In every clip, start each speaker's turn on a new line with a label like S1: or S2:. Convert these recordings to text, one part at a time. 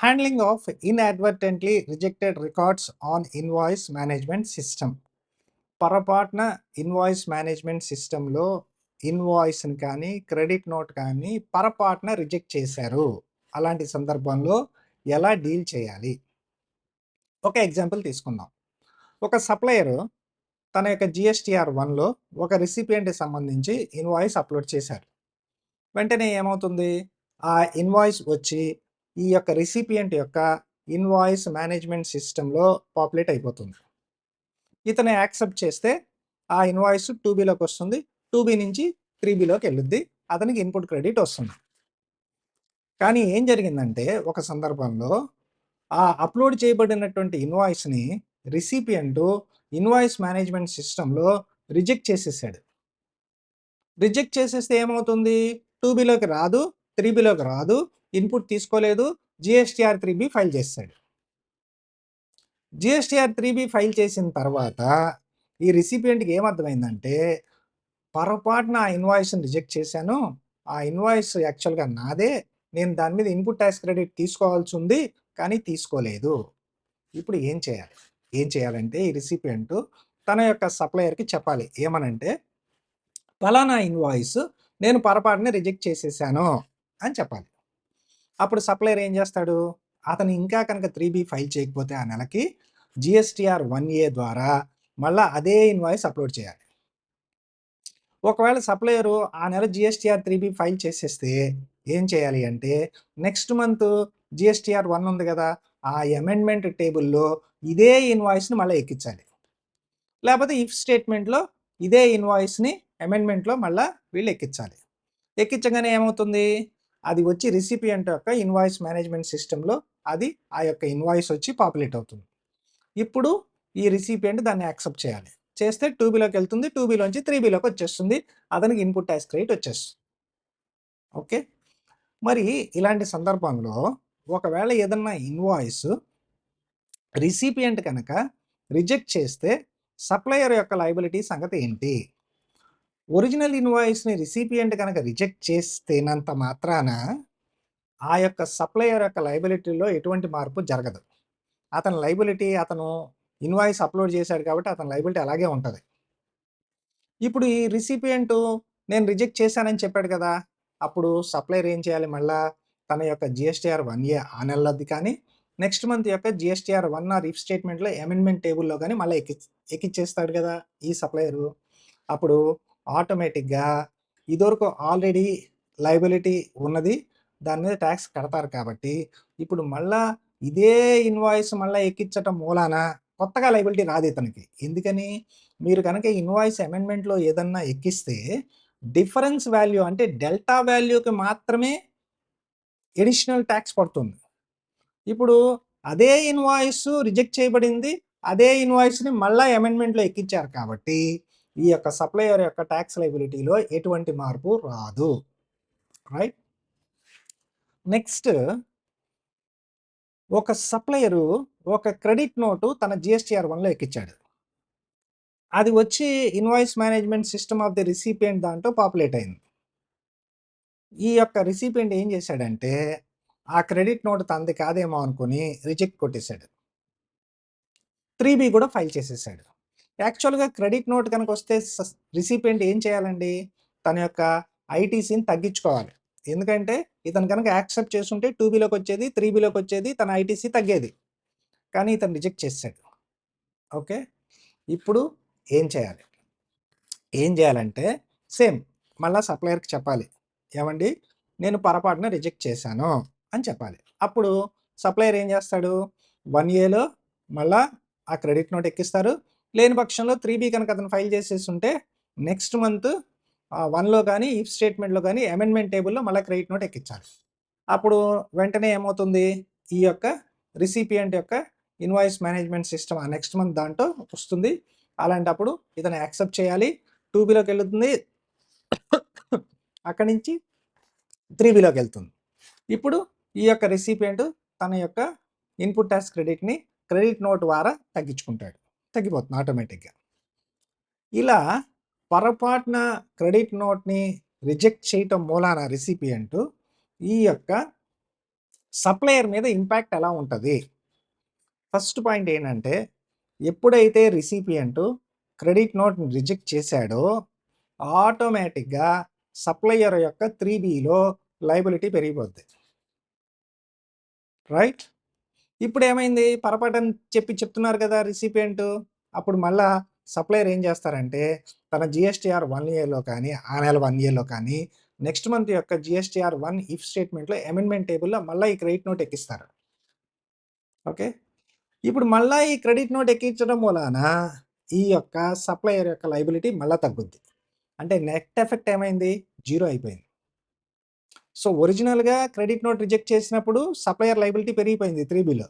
S1: Handling of inadvertently rejected records on invoice management system పొరపాటున invoice management సిస్టంలో ఇన్వాయిస్ని కానీ క్రెడిట్ నోట్ కానీ పొరపాటున రిజెక్ట్ చేశారు. అలాంటి సందర్భంలో ఎలా డీల్ చేయాలి? ఒక ఎగ్జాంపుల్ తీసుకుందాం. ఒక సప్లయర్ తన యొక్క జిఎస్టీఆర్ వన్లో ఒక రిసిపియంట్కి సంబంధించి ఇన్వాయిస్ అప్లోడ్ చేశారు వెంటనే ఏమవుతుంది? ఆ ఇన్వాయిస్ వచ్చి ఈ యొక్క రిసిపియంట్ యొక్క ఇన్వాయిస్ మేనేజ్మెంట్ సిస్టంలో పాపులేట్ అయిపోతుంది. ఇతను యాక్సెప్ట్ చేస్తే ఆ ఇన్వాయిస్ టూ బీలోకి వస్తుంది. టూ బీ నుంచి త్రీ బీలోకి వెళ్ళుద్ది. అతనికి ఇన్పుట్ క్రెడిట్ వస్తుంది. కానీ ఏం జరిగిందంటే ఒక సందర్భంలో ఆ అప్లోడ్ చేయబడినటువంటి ఇన్వాయిస్ని రిసిపియంట్ ఇన్వాయిస్ మేనేజ్మెంట్ సిస్టంలో రిజెక్ట్ చేసేసాడు. రిజెక్ట్ చేసేస్తే ఏమవుతుంది? టూ బీలోకి రాదు త్రీ బీలోకి రాదు ఇన్పుట్ తీసుకోలేదు జిఎస్టీఆర్ త్రీ బి ఫైల్ చేస్తాడు. జిఎస్టీఆర్ త్రీ బి ఫైల్ చేసిన తర్వాత ఈ రిసిపియంట్కి ఏమర్థమైందంటే పొరపాటున ఆ ఇన్వాయిస్ని రిజెక్ట్ చేశాను ఆ ఇన్వాయిస్ యాక్చువల్గా నాదే నేను దాని మీద ఇన్పుట్ ట్యాక్స్ క్రెడిట్ తీసుకోవాల్సి ఉంది కానీ తీసుకోలేదు. ఇప్పుడు ఏం చేయాలి? ఏం చేయాలంటే ఈ రిసిపియంట్ తన యొక్క సప్లయర్కి చెప్పాలి. ఏమనంటే ఫలానా ఇన్వాయిస్ నేను పొరపాటున రిజెక్ట్ చేసేసాను అని చెప్పాలి. అప్పుడు సప్లయర్ ఏం చేస్తాడు? అతను ఇంకా కనుక త్రీ బి ఫైల్ చేయకపోతే ఆ నెలకి జిఎస్టిఆర్ వన్ ఏ ద్వారా మళ్ళీ అదే ఇన్వాయిస్ అప్లోడ్ చేయాలి. ఒకవేళ సప్లయరు ఆ నెల జిఎస్టీఆర్ త్రీ బి ఫైల్ చేసేస్తే ఏం చేయాలి అంటే నెక్స్ట్ మంత్ జిఎస్టీఆర్ వన్ ఉంది కదా ఆ అమెండ్మెంట్ టేబుల్లో ఇదే ఇన్వాయిస్ని మళ్ళీ ఎక్కించాలి. లేకపోతే ఇఫ్ స్టేట్మెంట్లో ఇదే ఇన్వాయిస్ని అమెండ్మెంట్లో మళ్ళీ వీళ్ళు ఎక్కించాలి. ఎక్కించగానే ఏమవుతుంది? అది వచ్చి రిసిపియంట్ యొక్క ఇన్వాయిస్ మేనేజ్మెంట్ సిస్టంలో అది ఆ యొక్క ఇన్వాయిస్ వచ్చి పాపులేట్ అవుతుంది. ఇప్పుడు ఈ రిసిపియంట్ దాన్ని యాక్సెప్ట్ చేయాలి. చేస్తే టూ బీలోకి వెళ్తుంది టూ బీలోంచి త్రీ బీలోకి వచ్చేస్తుంది. అతనికి ఇన్పుట్ ట్యాక్స్ క్రెడిట్ వచ్చేస్తుంది. ఓకే? మరి ఇలాంటి సందర్భంలో ఒకవేళ ఏదన్నా ఇన్వాయిస్ రిసిపియంట్ కనుక రిజెక్ట్ చేస్తే సప్లయర్ యొక్క లైబిలిటీ సంగతి ఏంటి? ఒరిజినల్ ఇన్వాయిస్ని రిసిపియంట్ కనుక రిజెక్ట్ చేస్తేనంత మాత్రాన ఆ యొక్క సప్లయర్ యొక్క లైబిలిటీలో ఎటువంటి మార్పు జరగదు. అతని లైబిలిటీ అతను ఇన్వాయిస్ అప్లోడ్ చేశాడు కాబట్టి అతని లైబిలిటీ అలాగే ఉంటుంది. ఇప్పుడు ఈ రిసిపియంట్ నేను రిజెక్ట్ చేశానని చెప్పాడు కదా అప్పుడు సప్లయర్ ఏం చేయాలి? మళ్ళా తన యొక్క జిఎస్టీఆర్ వన్ ఏ ఆ నెలది కానీ నెక్స్ట్ మంత్ యొక్క జిఎస్టీఆర్ వన్ ఆర్ ఇఫ్ స్టేట్మెంట్లో అమెండ్మెంట్ టేబుల్లో కానీ మళ్ళీ ఎక్కి ఎక్కిచ్చేస్తాడు కదా ఈ సప్లయరు. అప్పుడు ఆటోమేటిక్గా ఇదివరకు ఆల్రెడీ లైబిలిటీ ఉన్నది దాని మీద ట్యాక్స్ కడతారు కాబట్టి ఇప్పుడు మళ్ళా ఇదే ఇన్వాయిస్ మళ్ళీ ఎక్కించటం మూలాన కొత్తగా లైబిలిటీ రాదు ఇతనికి. ఎందుకని? మీరు కనుక ఇన్వాయిస్ అమెండ్మెంట్లో ఏదన్నా ఎక్కిస్తే డిఫరెన్స్ వాల్యూ అంటే డెల్టా వాల్యూకి మాత్రమే ఎడిషనల్ ట్యాక్స్ పడుతుంది. ఇప్పుడు అదే ఇన్వాయిస్ రిజెక్ట్ చేయబడింది అదే ఇన్వాయిస్ని మళ్ళీ అమెండ్మెంట్లో ఎక్కించారు కాబట్టి ఈ యొక్క సప్లయర్ యొక్క ట్యాక్స్ లైబిలిటీలో ఎటువంటి మార్పు రాదు. రైట్? నెక్స్ట్ ఒక సప్లయరు ఒక క్రెడిట్ నోటు తన జిఎస్టిఆర్ వన్లో ఎక్కించాడు అది వచ్చి invoice management system of the recipient దాంట్లో పాపులేట్ అయింది. ఈ యొక్క రిసిపియంట్ ఏం చేశాడంటే ఆ క్రెడిట్ నోట్ తనది కాదేమో అనుకుని రిజెక్ట్ కొట్టేశాడు. త్రీ బి కూడా ఫైల్ చేసేసాడు. యాక్చువల్గా క్రెడిట్ నోట్ కనుక వస్తే రిసిపియంట్ ఏం చేయాలండి? తన యొక్క ఐటీసీని తగ్గించుకోవాలి. ఎందుకంటే ఇతను కనుక యాక్సెప్ట్ చేస్తుంటే టూ బీలోకి వచ్చేది త్రీ బీలోకి వచ్చేది తన ఐటీసీ తగ్గేది. కానీ ఇతను రిజెక్ట్ చేశాడు. ఓకే? ఇప్పుడు ఏం చేయాలి? ఏం చేయాలంటే సేమ్ మళ్ళీ సప్లయర్కి చెప్పాలి. ఏమండి? నేను పొరపాటున రిజెక్ట్ చేశాను అని చెప్పాలి. అప్పుడు సప్లయర్ ఏం చేస్తాడు? వన్ ఇయర్లో మళ్ళీ ఆ క్రెడిట్ నోట్ ఎక్కిస్తారు. లేని పక్షంలో త్రీ బీ కనుక అతను ఫైల్ చేసేసి ఉంటే నెక్స్ట్ మంత్ వన్లో కానీ ఇఫ్ స్టేట్మెంట్లో కానీ అమెండ్మెంట్ టేబుల్లో మళ్ళీ క్రెడిట్ నోట్ ఎక్కించాలి. అప్పుడు వెంటనే ఏమవుతుంది? ఈ యొక్క రిసిపియంట్ యొక్క ఇన్వాయిస్ మేనేజ్మెంట్ సిస్టమ్ ఆ నెక్స్ట్ మంత్ దాంట్లో వస్తుంది. అలాంటప్పుడు ఇతను యాక్సెప్ట్ చేయాలి. టూ బీలోకి వెళ్తుంది. అక్కడి నుంచి త్రీ బీలోకి వెళ్తుంది. ఇప్పుడు ఈ యొక్క రెసిపియంట్ తన యొక్క ఇన్పుట్ ట్యాక్స్ క్రెడిట్ని క్రెడిట్ నోట్ ద్వారా తగ్గించుకుంటాడు. తగ్గిపోతుంది ఆటోమేటిక్గా ఇలా పొరపాటున క్రెడిట్ నోట్ని రిజెక్ట్ చేయటం మూలాన రిసిపియంట్ ఈ యొక్క సప్లయర్ మీద ఇంపాక్ట్ ఎలా ఉంటుంది ఫస్ట్ పాయింట్ ఏంటంటే, ఎప్పుడైతే రిసిపియంట్ క్రెడిట్ నోట్‌ని రిజెక్ట్ చేశాడో, ఆటోమేటిక్‌గా సప్లయర్ యొక్క త్రీ బీలో లైబిలిటీ పెరిగిపోద్ది. రైట్? ఇప్పుడు ఏమైంది పొరపాటని చెప్పి చెప్తున్నారు కదా రిసిపియంట్. అప్పుడు మళ్ళా సప్లయర్ ఏం చేస్తారంటే, తన జిఎస్టీఆర్ వన్ ఇయర్లో కానీ, ఆ నెల వన్ ఇయర్లో కానీ, నెక్స్ట్ మంత్ యొక్క జిఎస్టీఆర్ వన్ ఇఫ్ స్టేట్మెంట్‌లో అమెండ్మెంట్ టేబుల్‌లో మళ్ళీ ఈ క్రెడిట్ నోట్ ఎక్కిస్తారు. ఓకే. ఇప్పుడు మళ్ళా ఈ క్రెడిట్ నోట్ ఎక్కించడం మూలాన ఈ యొక్క సప్లయర్ యొక్క లైబిలిటీ మళ్ళీ తగ్గుద్ది. అంటే నెట్ ఎఫెక్ట్ ఏమైంది? జీరో అయిపోయింది. సో, ఒరిజినల్‌గా క్రెడిట్ నోట్ రిజెక్ట్ చేసినప్పుడు సప్లయర్ లైబిలిటీ పెరిగిపోయింది త్రీ బిలో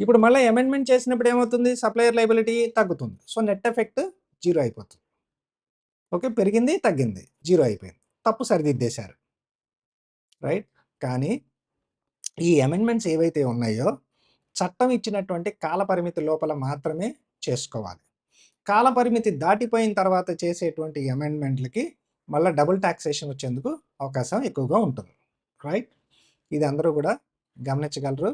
S1: ఇప్పుడు మళ్ళీ అమెండ్మెంట్ చేసినప్పుడు ఏమవుతుంది? సప్లయర్ లైబిలిటీ తగ్గుతుంది. సో, నెట్ ఎఫెక్ట్ జీరో అయిపోతుంది. ఓకే. పెరిగింది, తగ్గింది. జీరో అయిపోయింది. తప్పు సరిదిద్దేశారు. రైట్? కానీ ఈ అమెండ్మెంట్స్ ఏవైతే ఉన్నాయో, చట్టం ఇచ్చినటువంటి కాలపరిమితి లోపల మాత్రమే చేసుకోవాలి. కాలపరిమితి దాటిపోయిన తర్వాత చేసేటువంటి అమెండ్మెంట్‌లకి మళ్ళీ డబుల్ టాక్సేషన్ వచ్చేందుకు అవకాశం ఎక్కువగా ఉంటుంది. రైట్? ఇది అందరూ కూడా గమనించగలరు.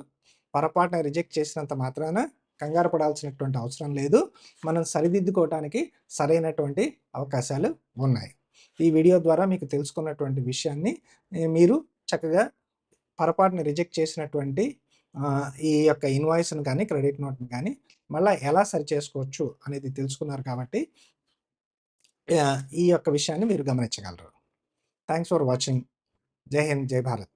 S1: పొరపాటున రిజెక్ట్ చేసినంత మాత్రాన కంగారు పడాల్సినటువంటి అవసరం లేదు. మనం సరిదిద్దుకోవటానికి సరైనటువంటి అవకాశాలు ఉన్నాయి. ఈ వీడియో ద్వారా మీకు తెలుసుకున్నటువంటి విషయాన్ని మీరు చక్కగా పొరపాటున రిజెక్ట్ చేసినటువంటి ఈ యొక్క ఇన్వాయిస్‌ని కానీ క్రెడిట్ నోట్‌ని కానీ మళ్ళీ ఎలా సరిచేసుకోవచ్చు అనేది తెలుసుకున్నారు కాబట్టి ఈ యొక్క విషయాన్ని మీరు గమనించగలరు. Thanks for watching. జై హింద్, జై భారత్.